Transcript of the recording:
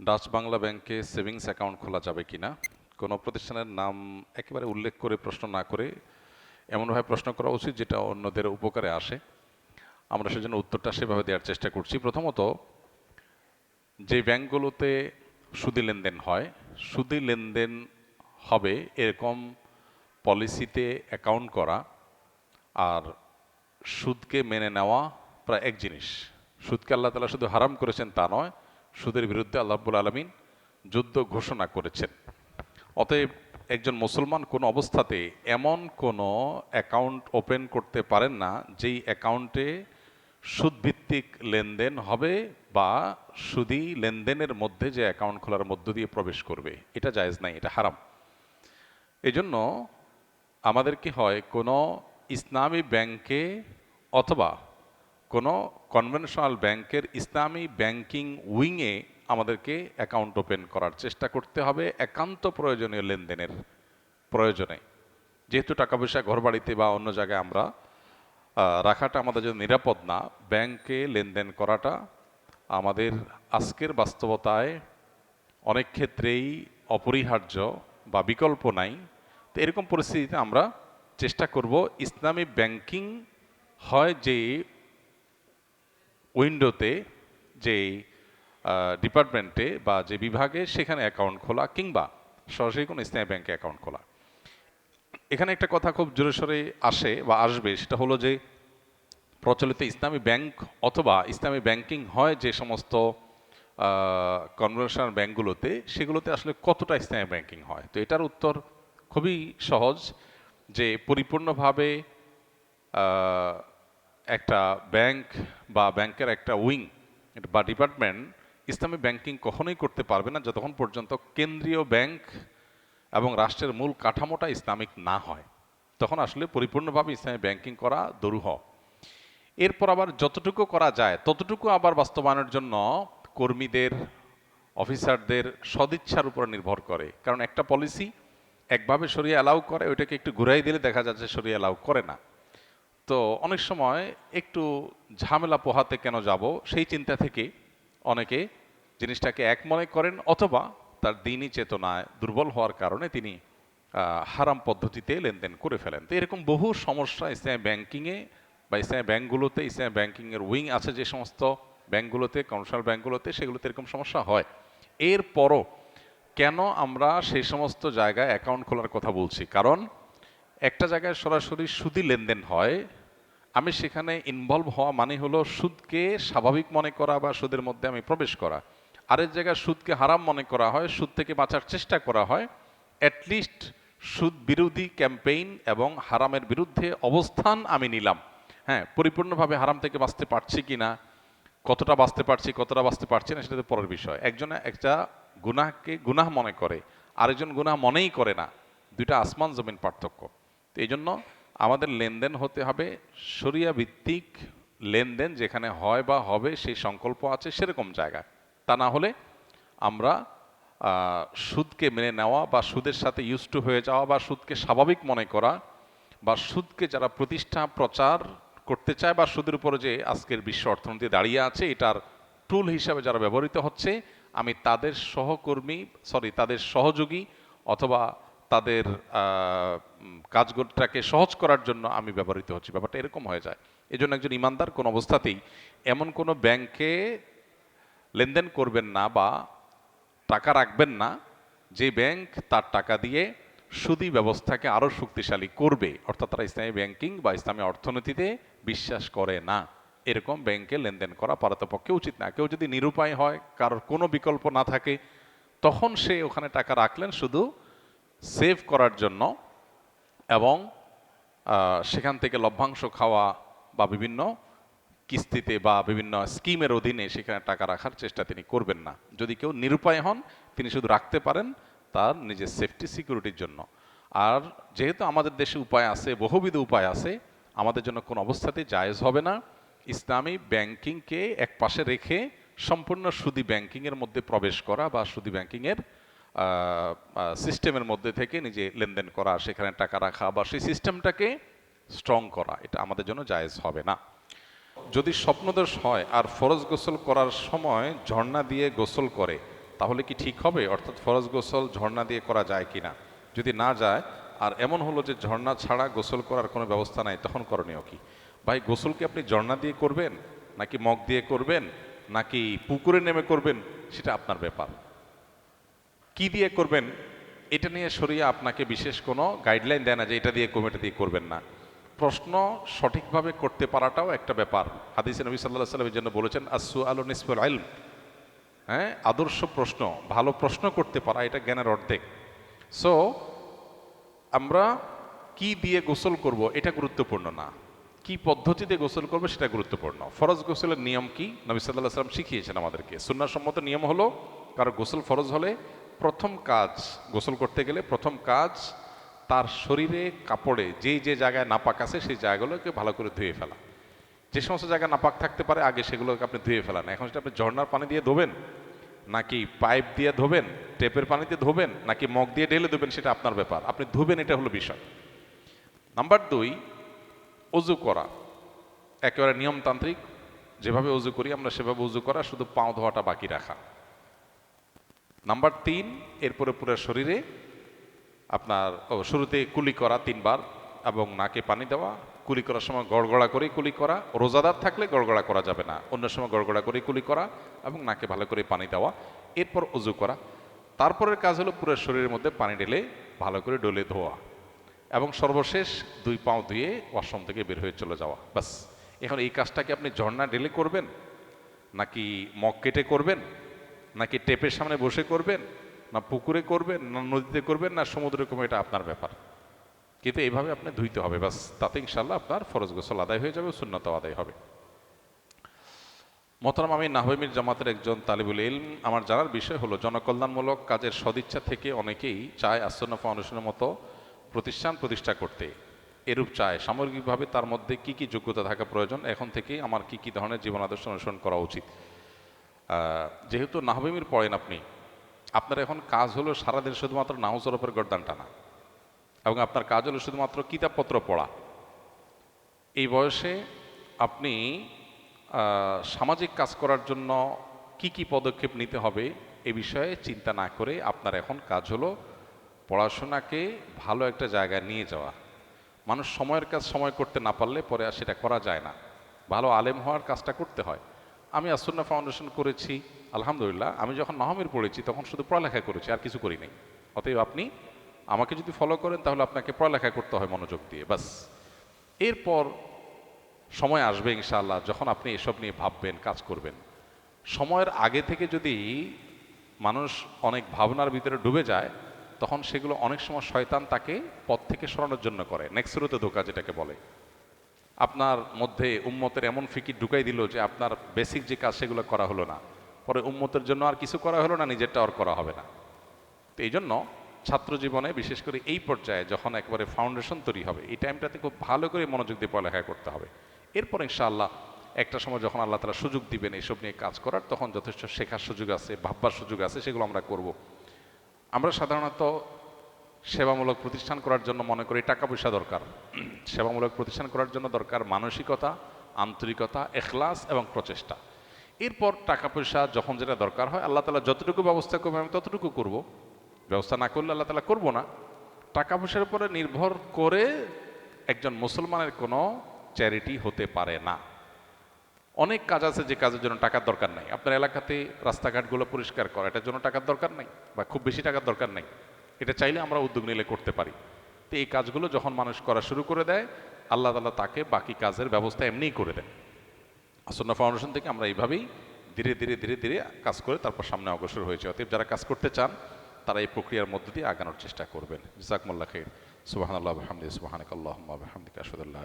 Dutch Bangla ব্যাংকে savings account খোলা যাবে কিনা? কোনো প্রতিষ্ঠানের নাম একেবারে উল্লেখ করে প্রশ্ন না করে এমনভাবে প্রশ্ন করা উচিত যেটা অন্যদের উপকারে আসে। আমরা সেজন্য উত্তরটা সেভাবে দেওয়ার চেষ্টা করছি। প্রথমত, যে ব্যাংকগুলোতে সুদি লেনদেন হয়, সুদি লেনদেন হবে এরকম পলিসিতে অ্যাকাউন্ট করা আর সুদকে মেনে নেওয়া প্রায় এক জিনিস। সুদকে আল্লাহ তালা শুধু হারাম করেছেন তা নয় সুদের বিরুদ্ধে আল্লাহবুল আলমিন যুদ্ধ ঘোষণা করেছেন। অতএব একজন মুসলমান কোনো অবস্থাতে এমন কোনো অ্যাকাউন্ট ওপেন করতে পারেন না, যেই অ্যাকাউন্টে সুদভিত্তিক লেনদেন হবে বা সুদি লেনদেনের মধ্যে যে অ্যাকাউন্ট খোলার মধ্য দিয়ে প্রবেশ করবে, এটা জায়েজ নাই, এটা হারাম। এজন্য আমাদের কি হয়, কোনো ইসলামী ব্যাংকে অথবা কোনো কনভেনশনাল ব্যাংকের ইসলামী ব্যাংকিং উইংয়ে আমাদেরকে অ্যাকাউন্ট ওপেন করার চেষ্টা করতে হবে একান্ত প্রয়োজনীয় লেনদেনের প্রয়োজনে। যেহেতু টাকা পয়সা ঘর বাড়িতে বা অন্য জায়গায় আমরা রাখাটা আমাদের জন্য নিরাপদ না, ব্যাংকে লেনদেন করাটা আমাদের আজকের বাস্তবতায় অনেক ক্ষেত্রেই অপরিহার্য বা বিকল্প নাই। তো এরকম পরিস্থিতিতে আমরা চেষ্টা করব ইসলামী ব্যাংকিং হয় যে উইন্ডোতে যে ডিপার্টমেন্টে বা যে বিভাগে সেখানে অ্যাকাউন্ট খোলা কিংবা সরাসরি কোনো ইসলামী ব্যাংকে অ্যাকাউন্ট খোলা। এখানে একটা কথা খুব জোরে সোরে আসে বা আসবে, সেটা হলো যে প্রচলিত ইসলামী ব্যাংক অথবা ইসলামী ব্যাংকিং হয় যে সমস্ত কনভেনশনাল ব্যাংকগুলোতে সেগুলোতে আসলে কতটা ইসলামী ব্যাংকিং হয়। তো এটার উত্তর খুবই সহজ যে পরিপূর্ণভাবে একটা ব্যাংক বা ব্যাংকের একটা উইং বা ডিপার্টমেন্ট ইসলামী ব্যাংকিং কখনোই করতে পারবে না যতক্ষণ পর্যন্ত কেন্দ্রীয় ব্যাংক এবং রাষ্ট্রের মূল কাঠামোটা ইসলামিক না হয়। তখন আসলে পরিপূর্ণভাবে ইসলামী ব্যাংকিং করা দরুহ এরপর আবার যতটুকু করা যায়, ততটুকু আবার বাস্তবায়নের জন্য কর্মীদের, অফিসারদের সদিচ্ছার উপর নির্ভর করে। কারণ একটা পলিসি একভাবে সরিয়ে অ্যালাউ করে, ওইটাকে একটু ঘুরাই দিলে দেখা যাচ্ছে সরিয়ে অ্যালাউ করে না। তো অনেক সময় একটু ঝামেলা পোহাতে কেন যাব? সেই চিন্তা থেকে অনেকে জিনিসটাকে এক মনে করেন অথবা তার দিনই চেতনায় দুর্বল হওয়ার কারণে তিনি হারাম পদ্ধতিতে লেনদেন করে ফেলেন। তো এরকম বহু সমস্যা ইসলামী ব্যাংকিংয়ে বা ইসলামী ব্যাংকগুলোতে, ইসলামী ব্যাংকিংয়ের উইং আছে যে সমস্ত ব্যাংকগুলোতে, কমার্শিয়াল ব্যাংকগুলোতে, সেগুলোতে এরকম সমস্যা হয়। এরপরও কেন আমরা সেই সমস্ত জায়গায় অ্যাকাউন্ট খোলার কথা বলছি? কারণ একটা জায়গায় সরাসরি সুদি লেনদেন হয় আমি সেখানে ইনভলভ হওয়া মানে হলো সুদকে স্বাভাবিক মনে করা বা সুদের মধ্যে আমি প্রবেশ করা। আরেক জায়গায় সুদকে হারাম মনে করা হয়, সুদ থেকে বাঁচার চেষ্টা করা হয়। অ্যাটলিস্ট সুদ বিরোধী ক্যাম্পেইন এবং হারামের বিরুদ্ধে অবস্থান আমি নিলাম। হ্যাঁ পরিপূর্ণভাবে হারাম থেকে বাঁচতে পারছি কি না কতটা বাঁচতে পারছি, কতটা বাঁচতে পারছি না, সেটা তো পরের বিষয়। একজনে একটা গুনাহকে গুনাহ মনে করে, আরেকজন গুনাহ মনেই করে না। দুইটা আসমান জমিন পার্থক্য। তো এই জন্য আমাদের লেনদেন হতে হবে সরিয়া ভিত্তিক লেনদেন যেখানে হয় বা হবে সেই সংকল্প আছে সেরকম জায়গা তা না হলে আমরা সুদকে মেনে নেওয়া বা সুদের সাথে ইউজ হয়ে যাওয়া বা সুদকে স্বাভাবিক মনে করা বা সুদকে যারা প্রতিষ্ঠা, প্রচার করতে চায় বা সুদের উপরে যে আজকের বিশ্ব অর্থনীতি দাঁড়িয়ে আছে, এটার টুল হিসাবে যারা ব্যবহৃত হচ্ছে, আমি তাদের সহকর্মী সরি তাদের সহযোগী অথবা তাদের কাজটাকে সহজ করার জন্য আমি ব্যবহৃত হচ্ছি। ব্যাপারটা এরকম হয়ে যায়। এই জন্য একজন ইমানদার কোনো অবস্থাতেই এমন কোনো ব্যাংকে লেনদেন করবেন না বা টাকা রাখবেন না, যে ব্যাংক তার টাকা দিয়ে সুদি ব্যবস্থাকে আরও শক্তিশালী করবে। অর্থাৎ তারা ইসলামী ব্যাংকিং বা ইসলামী অর্থনীতিতে বিশ্বাস করে না। এরকম ব্যাংকে লেনদেন করা পারতপক্ষে উচিত না। কেউ যদি নিরুপায় হয়, কারোর কোনো বিকল্প না থাকে, তখন সে ওখানে টাকা রাখলেন শুধু সেভ করার জন্য এবং সেখান থেকে লভ্যাংশ খাওয়া বা বিভিন্ন কিস্তিতে বা বিভিন্ন স্কিমের অধীনে সেখানে টাকা রাখার চেষ্টা তিনি করবেন না। যদি কেউ নিরুপায় হন, তিনি শুধু রাখতে পারেন তার নিজের সেফটি সিকিউরিটির জন্য। আর যেহেতু আমাদের দেশে উপায় আছে, বহুবিধ উপায় আছে, আমাদের জন্য কোনো অবস্থাতেই জায়েজ হবে না। ইসলামী ব্যাংকিংকে এক পাশে রেখে সম্পূর্ণ সুদি ব্যাংকিংয়ের মধ্যে প্রবেশ করা বা সুদি ব্যাংকিংয়ের সিস্টেমের মধ্যে থেকে নিজে লেনদেন করা, সেখানে টাকা রাখা, বা সেই সিস্টেমটাকে স্ট্রং করা, এটা আমাদের জন্য জায়েজ হবে না। যদি স্বপ্নদোষ হয় আর ফরজ গোসল করার সময় ঝর্ণা দিয়ে গোসল করে, তাহলে কি ঠিক হবে? অর্থাৎ ফরজ গোসল ঝর্ণা দিয়ে করা যায় কিনা? যদি না যায়, আর এমন হলো যে ঝর্ণা ছাড়া গোসল করার কোনো ব্যবস্থা নাই, তখন করণীয় কি? ভাই, গোসল কি আপনি ঝর্ণা দিয়ে করবেন? নাকি মগ দিয়ে করবেন? নাকি পুকুরে নেমে করবেন? সেটা আপনার ব্যাপার। কি দিয়ে করবেন, এটা নিয়ে সরিয়ে আপনাকে বিশেষ কোনো গাইডলাইন দেয় না যে এটা দিয়ে এটা দিয়ে করবেন না। প্রশ্ন সঠিকভাবে করতে পারাটাও একটা ব্যাপার। হাদিসে নবী সাল্লাহ সাল্লামের জন্য বলেছেন আসু আলো নিসফুল আইলম হ্যাঁ আদর্শ প্রশ্ন, ভালো প্রশ্ন করতে পারা, এটা জ্ঞানের অর্ধেক। সো আমরা কি দিয়ে গোসল করব, এটা গুরুত্বপূর্ণ না। কি পদ্ধতিতে গোসল করব, সেটা গুরুত্বপূর্ণ। ফরজ গোসলের নিয়ম কি? নবী সাল্লাহ সাল্লাম শিখিয়েছেন আমাদেরকে। সুন্নাসম্মত নিয়ম হলো, কারও গোসল ফরজ হলে প্রথম কাজ গোসল করতে গেলে প্রথম কাজ তার শরীরে কাপড়ে, যেই যে জায়গায় নাপাক আছে সেই জায়গাগুলোকে ভালো করে ধুয়ে ফেলা। যে সমস্ত জায়গায় নাপাক থাকতে পারে, আগে সেগুলোকে আপনি ধুয়ে ফেলান। এখন সেটা আপনি ঝর্নার পানি দিয়ে ধোবেন, নাকি পাইপ দিয়ে ধোবেন, টেপের পানি দিয়ে ধোবেন, নাকি মগ দিয়ে ঢেলে ধোবেন, সেটা আপনার ব্যাপার। আপনি ধুবেন, এটা হলো বিষয়। নাম্বার দুই, অজু করা। একেবারে নিয়মতান্ত্রিক, যেভাবে অজু করি আমরা সেভাবে অজু করা, শুধু পাও ধোয়াটা বাকি রাখা। নাম্বার তিন, এরপরে পুরো শরীরে আপনার শুরুতে কুলি করা তিনবার এবং নাকে পানি দেওয়া, কুলি করার সময় গড়গড়া করে কুলি করা, রোজাদার থাকলে গড়গড়া করা যাবে না, অন্য সময় গড়গড়া করে কুলি করা এবং নাকে ভালো করে পানি দেওয়া, এরপর উজু করা। তারপরের কাজ হলো পুরো শরীরের মধ্যে পানি ঢেলে ভালো করে ডলে ধোয়া এবং সর্বশেষ দুই পাও ধুয়ে ওয়াশরুম থেকে বের হয়ে চলে যাওয়া বাস এখন এই কাজটাকে আপনি ঝর্ণা ঢেলে করবেন? নাকি মগ কেটে করবেন? নাকি টেপের সামনে বসে করবেন, না পুকুরে করবেন, না নদীতে করবেন, না সমুদ্রে করবেন, এটা আপনার ব্যাপার। কিন্তু এইভাবে আপনি ধুইতে হবে বাস তাতে ইনশাল্লাহ আপনার ফরজ গোসল আদায় হয়ে যাবে শূন্যত আদায় হবে। মোহতারাম আমি নাহমির জামাতের একজন তালিবুল ইলম, আমার জানার বিষয় হলো, জনকল্যাণমূলক কাজের সদিচ্ছা থেকে অনেকেই চায় আসন্ন ফাউন্ডেশনের মতো প্রতিষ্ঠান প্রতিষ্ঠা করতে। এরূপ চায়। সামগ্রিকভাবে তার মধ্যে কি কি যোগ্যতা থাকা প্রয়োজন, এখন থেকে আমার কি কি ধরনের জীবন আদর্শ অনুসরণ করা উচিত? যেহেতু নাহবিমির পড়েন আপনি, আপনার এখন কাজ হলো সারাদিন শুধুমাত্র নাহুজ ওরফের গর্দান টানা এবং আপনার কাজ হলো শুধুমাত্র কিতাবপত্র পড়া। এই বয়সে আপনি সামাজিক কাজ করার জন্য কি কি পদক্ষেপ নিতে হবে এ বিষয়ে চিন্তা না করে আপনার এখন কাজ হলো পড়াশোনাকে ভালো একটা জায়গায় নিয়ে যাওয়া। মানুষ সময়ের কাজ সময় করতে না পারলে পরে আর সেটা করা যায় না। ভালো আলেম হওয়ার কাজটা করতে হয়। আমি আসন্না ফাউন্ডেশন করেছি, আলহামদুলিল্লাহ। আমি যখন নহমের পড়েছি, তখন শুধু পড়ালেখা করেছি, আর কিছু করি নাই অতএব আপনি আমাকে যদি ফলো করেন, তাহলে আপনাকে পড়ালেখা করতে হয় মনোযোগ দিয়ে বাস এরপর সময় আসবে ইনশাআল্লাহ, যখন আপনি এসব নিয়ে ভাববেন, কাজ করবেন। সময়ের আগে থেকে যদি মানুষ অনেক ভাবনার ভিতরে ডুবে যায়, তখন সেগুলো অনেক সময় শয়তান তাকে পথ থেকে সরানোর জন্য করে। নেক্সরোতে ধোকা যেটাকে বলে। আপনার মধ্যে উম্মতের এমন ফিকির ঢুকাই দিল যে আপনার বেসিক যে কাজ সেগুলো করা হলো না। পরে উম্মতের জন্য আর কিছু করা হলো না, নিজেরটা আর করা হবে না। তো এই জন্য ছাত্র জীবনে বিশেষ করে এই পর্যায়ে যখন একবারে ফাউন্ডেশন তৈরি হবে, এই টাইমটাতে খুব ভালো করে মনোযোগ দিয়ে পড়ালেখা করতে হবে। এরপর ইনশাআল্লাহ একটা সময় যখন আল্লাহ তালা সুযোগ দিবেন এইসব নিয়ে কাজ করার, তখন যথেষ্ট শেখার সুযোগ আছে, ভাববার সুযোগ আছে, সেগুলো আমরা করব। আমরা সাধারণত সেবামূলক প্রতিষ্ঠান করার জন্য মনে করি টাকা পয়সা দরকার। সেবামূলক প্রতিষ্ঠান করার জন্য দরকার মানসিকতা, আন্তরিকতা, এখলাস এবং প্রচেষ্টা। এরপর টাকা পয়সা যখন যেটা দরকার হয়, আল্লাহ তালা যতটুকু ব্যবস্থা করবে আমি ততটুকু করব। ব্যবস্থা না করলে আল্লাহ তালা করব না। টাকা পয়সার উপরে নির্ভর করে একজন মুসলমানের কোনো চ্যারিটি হতে পারে না। অনেক কাজ আছে যে কাজের জন্য টাকার দরকার নাই। আপনার এলাকাতে রাস্তাঘাটগুলো পরিষ্কার করা, এটার জন্য টাকার দরকার নাই বা খুব বেশি টাকার দরকার নাই। এটা চাইলে আমরা উদ্যোগ নিলে করতে পারি। তো এই কাজগুলো যখন মানুষ করা শুরু করে দেয়, আল্লাহ তালা তাকে বাকি কাজের ব্যবস্থা এমনিই করে দেয় আসন্ন ফাউন্ডেশন থেকে আমরা এইভাবেই ধীরে ধীরে ধীরে ধীরে কাজ করে তারপর সামনে অগ্রসর হয়েছে। অতএব যারা কাজ করতে চান, তারা এই প্রক্রিয়ার মধ্য দিয়ে আগানোর চেষ্টা করবেন। জাকমুল্লাহ খের সুবাহান আল্লাহ হামদি সুবাহানিক আল্লাহ হামদিকা আসাদুল্লাহ